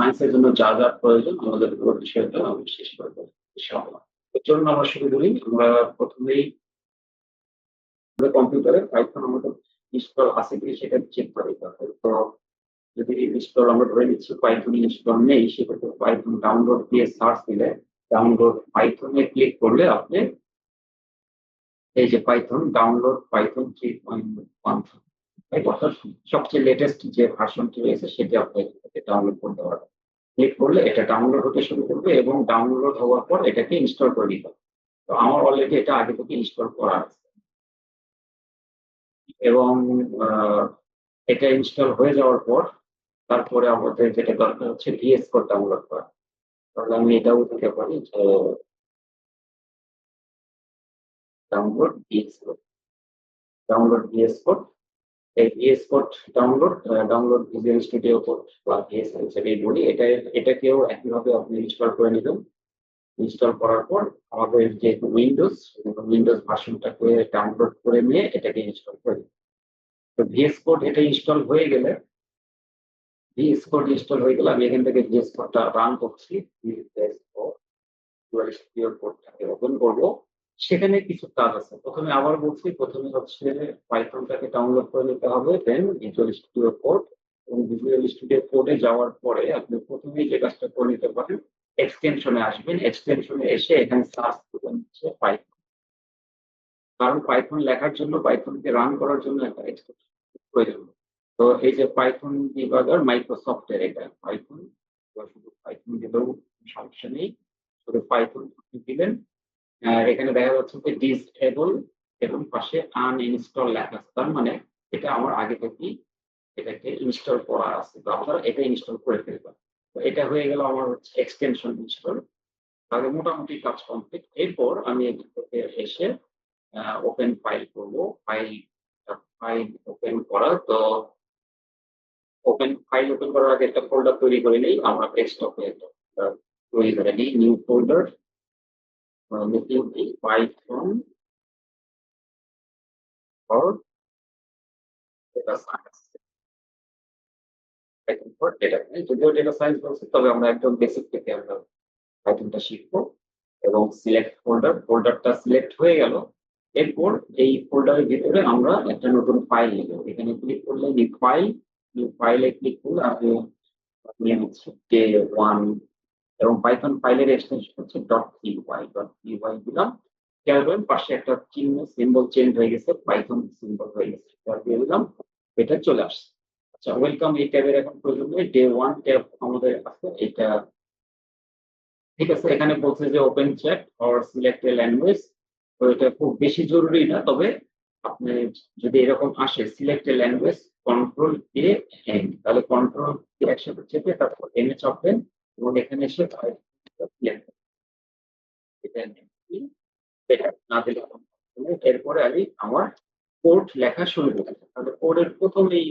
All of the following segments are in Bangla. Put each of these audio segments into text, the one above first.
সায়েন্সের জন্য যা যা প্রয়োজন, আমাদের পুরো বিষয়টা আমি শেষ করে দেবো ইনশাআল্লাহ জন্য আমরা শুরু করি আমরা প্রথমেই কম্পিউটারে পাইথন আমাদের ইনস্টল আছে কি সেটা চেক করে তো যদি ইনস্টল আমরা ধরে নিচ্ছি পাইথন ইনস্টল নেই, সেক্ষেত্রে পাইথন ডাউনলোড দিয়ে সার্চ দিলে ডাউনলোড পাইথনে ক্লিক করলে আপনি এই যে Python download Python three point one সবচেয়ে লেটেস্ট যে ভার্সনটি রয়েছে সেটা আপনি ডাউনলোড করতে পারবেন ক্লিক করলে এটা ডাউনলোড হতে শুরু করবে এবং ডাউনলোড হওয়ার পর এটাকে ইনস্টল করে দিতে হবে। তো আমার অলরেডি এটা আগে থেকে ইনস্টল করা আছে। এবং এটা ইনস্টল হয়ে যাওয়ার পর তারপরে আমাদের যেটা দরকার হচ্ছে ভিএস কোড ডাউনলোড করা। তাহলে আমি এটাও দিতে পারি যে download VS code download VS code VS code download download visual studio code বা ভিএস হিসেবে বলি। এটা, এটাকেও একইভাবে আপনি ইনস্টল করে নেবেন। ইনস্টল করার পর আমাদের যেহেতু উইন্ডোজ উইন্ডোজ ভার্সনটাকে ডাউনলোড করে নিয়ে এটাকে ইনস্টল করে তো ভিএস কোড এটা ইনস্টল হয়ে গেলে ভিএস কোড ইনস্টল হয়ে গেলে আমি এখান থেকে ভিএস কোডটা রান করছি। ভিএস কোড কোডটাকে ওপেন করব। সেখানে কিছু কাজ আছে। প্রথমে আবার বলছি, প্রথমে হচ্ছে পাইথনটাকে ডাউনলোড করে নিতে হবে দেন ভিজুয়াল স্টুডিও কোড এবং ভিজুয়াল স্টুডিও কোডে যাওয়ার পরে আপনি প্রথমেই যে কাজটা করে নিতে পারেন এক্সটেনশনে আসবেন। এক্সটেনশনে এসে এখানে সার্চ করবেন হচ্ছে পাইথন কারণ পাইথন লেখার জন্য পাইথনকে রান করার জন্য একটা এক্সটেনশন প্রয়োজন। তো এই যে পাইথন ডিবাগার মাইক্রোসফটের এটা পাইথন শুধু পাইথন দিলেও সমস্যা নেই। শুধু পাইথন দিলেন এখানে দেখা যাচ্ছে যে ডিসএবল এবং পাশে আনইনস্টল লেখা আছে। তার মানে এটা আমার আগে থেকেই এটাকে ইনস্টল করা আছে। তো আপনারা এটা ইনস্টল করে ফেলবেন। তো এটা হয়ে গেল আমার হচ্ছে এক্সটেনশন ইনস্টল তাহলে মোটামুটি কাজ কমপ্লিট এরপর আমি থেকে এসে ওপেন ফাইল করব। ফাইল ফাইল ওপেন করা তো ওপেন ফাইল ওপেন করার আগে একটা ফোল্ডার তৈরি করে নেই। আমরা ডেস্কটপে তৈরি করে নিই। New folder uh, looking the Python for data science. Python for data science. যদিও data science বলছে তবে আমরা একদম বেসিক থেকে আমরা পাইথনটা শিখব এবং সিলেক্ট ফোল্ডার ফোল্ডারটা সিলেক্ট হয়ে গেল এরপর এই ফোল্ডারের ভিতরে আমরা একটা নতুন ফাইল নিব এখানে ক্লিক করলে নিউ ফাইল নিউ ফাইলে ক্লিক করলে আপনি নিয়ে হচ্ছে ডে ওয়ান এবং পাইথন ফাইলের এক্সটেনশন হচ্ছে. ডট ওয়াই ডট ওয়াই দিলাম খেয়াল করেন, পাশে একটা চিহ্ন সিম্বল চেঞ্জ হয়ে গেছে পাইথন সিম্বল হয়ে গেছে দিয়ে দিলাম এটা চলে আসছে। আচ্ছা ওয়েলকাম এই ট্যাবের এখন প্রয়োজন নেই ডে ওয়ান ট্যাব আমাদের আছে, এটা ঠিক আছে, এখানে বলছে যে open chat or select a language তো এটা খুব বেশি জরুরি না, তবে আপনি যদি এরকম আসে select a language control A N তাহলে কন্ট্রোল একসাথে চেপে তারপর এনে চাপবেন এবং এখানে এসে না দিলে এরপরে আমি আমার কোড লেখা শুরু করতে তাহলে কোডের প্রথম এই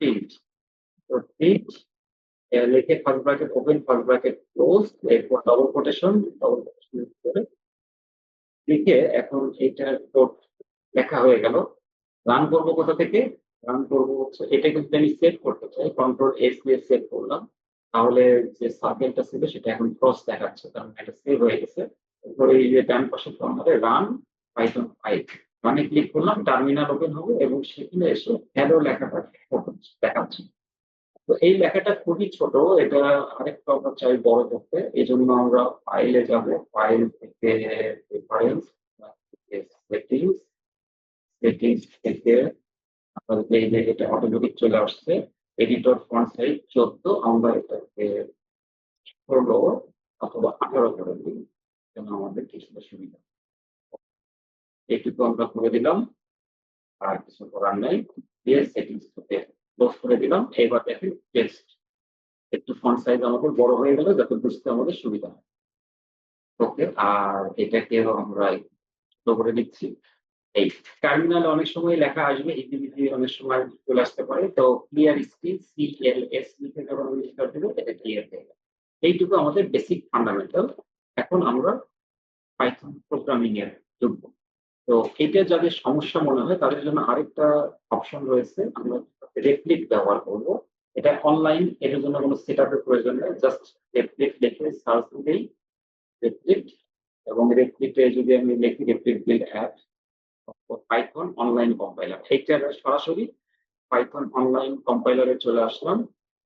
প্রিন্ট তো প্রিন্ট লিখে first bracket open first bracket close এরপর ডবল কোটেশন ডবল কোটেশন করে লিখে এখন এইটার কোড লেখা হয়ে গেল। রান করব কোথা থেকে? রান করব হচ্ছে, এটা কিন্তু আমি সেভ করতে চাই। কন্ট্রোল এস দিয়ে সেভ করলাম। তাহলে যে সার্কেলটা ছিল সেটা এখন ক্রস দেখাচ্ছে, কারণ এটা সেভ হয়ে গেছে। এরপরে এই যে ডান পাশে আমাদের রান পাইথন ফাইভ মানে ক্লিক করলাম টার্মিনাল ওপেন হবে এবং সেখানে এসে হ্যালো লেখাটা দেখাচ্ছে। তো এই লেখাটা খুবই ছোট, এটা আরেকটু আমরা চাই বড় করতে। এই জন্য আমরা ফাইলে যাব ফাইল থেকে রেফারেন্স সেটিংস সেটিংস থেকে আপনাদের এই যে এটা অটোমেটিক চলে আসছে। এডিটর ফন্ট সাইজ চোদ্দ, আমরা এটাকে ষোলো অথবা আঠারো করে দিই, যেন আমাদের কিছুটা সুবিধা এইটুকু আমরা করে দিলাম, আর কিছু করার নাই। দিয়ে সেটিংস থেকে ক্লোজ করে দিলাম। এবার দেখেন টেক্সট একটু ফন্ট সাইজ আমাদের বড় হয়ে গেল যাতে বুঝতে আমাদের সুবিধা হয়। ওকে আর এটাকে আমরা করে দিচ্ছি। এই টার্মিনালে অনেক সময় লেখা আসবে ইতিমধ্যে অনেক সময় চলে আসতে পারে। তো clear screen C L S লিখে যখন আমি স্টার্ট দেবো এটা ক্লিয়ার হয়ে গেল এইটুকু আমাদের বেসিক ফান্ডামেন্টাল এখন আমরা পাইথন প্রোগ্রামিং এর যোগ্য তো এটা যাদের সমস্যা মনে হয়, তাদের জন্য আরেকটা অপশন রয়েছে, আমরা রেপ্লিক ব্যবহার করব। এটা অনলাইন এটার জন্য কোনো সেট আপের প্রয়োজন নেই জাস্ট রেপ্লিট লিখে সার্চ দিলেই রেপ্লিট এবং রেপ্লিটে যদি আমি লিখি Replit build app Python online compiler এইটা সরাসরি পাইথন অনলাইন কম্পাইলারে চলে আসলাম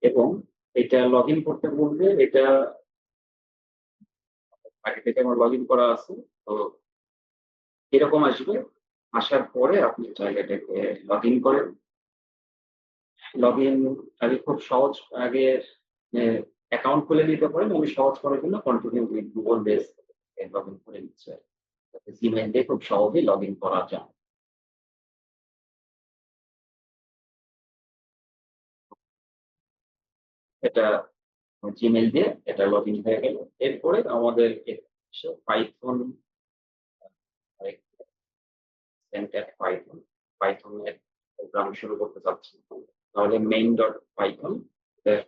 এবং এটা লগ করতে বলবে। এটা আগে থেকে আমার লগ করা আছে, তো এরকম আসবে। আসার পরে আপনি জায়গাটাকে লগ ইন করেন। লগ ইন আগে খুব সহজ, আগে অ্যাকাউন্ট খুলে নিতে পারেন। আমি সহজ করার জন্য continue with Google base log in করে নিচ্ছে। দিয়ে খুব সহজেই লগ ইন করা যায়। এটা জিমেল দিয়ে এটা লগ ইন হয়ে গেল। এরপরে আমাদের পাইথন পাইথন পাইথনের প্রোগ্রাম শুরু করতে চাচ্ছি। তাহলে মেইন ডট পাইথন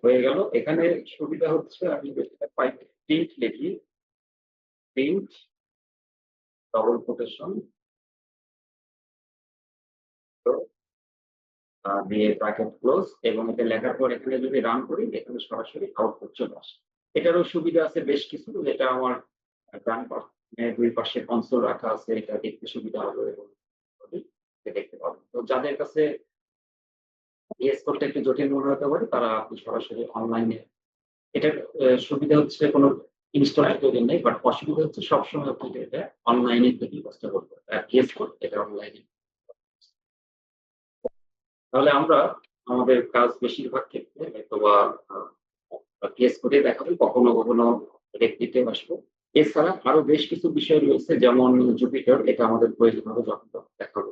হয়ে গেল। এখানে সুবিধা হচ্ছে আমি প্রিন্ট লিখি। প্রিন্ট ডবল কোটেশন দিয়ে ব্র্যাকেট ক্লোজ এবং এটা লেখার পর এখানে যদি রান করি, এখানে সরাসরি আউটপুট চলে আসে। এটারও সুবিধা আছে বেশ কিছু, যেটা আমার ডান পাশে দুই পাশে কনসোল রাখা আছে, এটা দেখতে সুবিধা হবে এবং দেখতে পাবেন। তো যাদের কাছে করতে একটু জটিল মনে হতে পারে, তারা আপনি সরাসরি অনলাইনে এটার সুবিধা হচ্ছে কোনো ইনস্টলের প্রয়োজন নেই বাট অসুবিধা হচ্ছে সবসময় আপনি এটা অনলাইনে তৈরি করতে আর ইএস করতে এটা অনলাইনে তাহলে আমরা আমাদের কাজ বেশিরভাগ ক্ষেত্রে হয়তো বা কেস করে দেখাবো, কখনো কখনো রেকটিতে আসব এছাড়া আরও বেশ কিছু বিষয় রয়েছে, যেমন জুপিটার এটা আমাদের প্রয়োজন হবে যখন দেখাবো।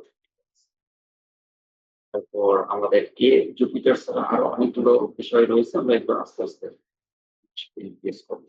তারপর আমাদের কে জুপিটার ছাড়া আরও অনেকগুলো বিষয় রয়েছে, আমরা একবার আস্তে আস্তে করব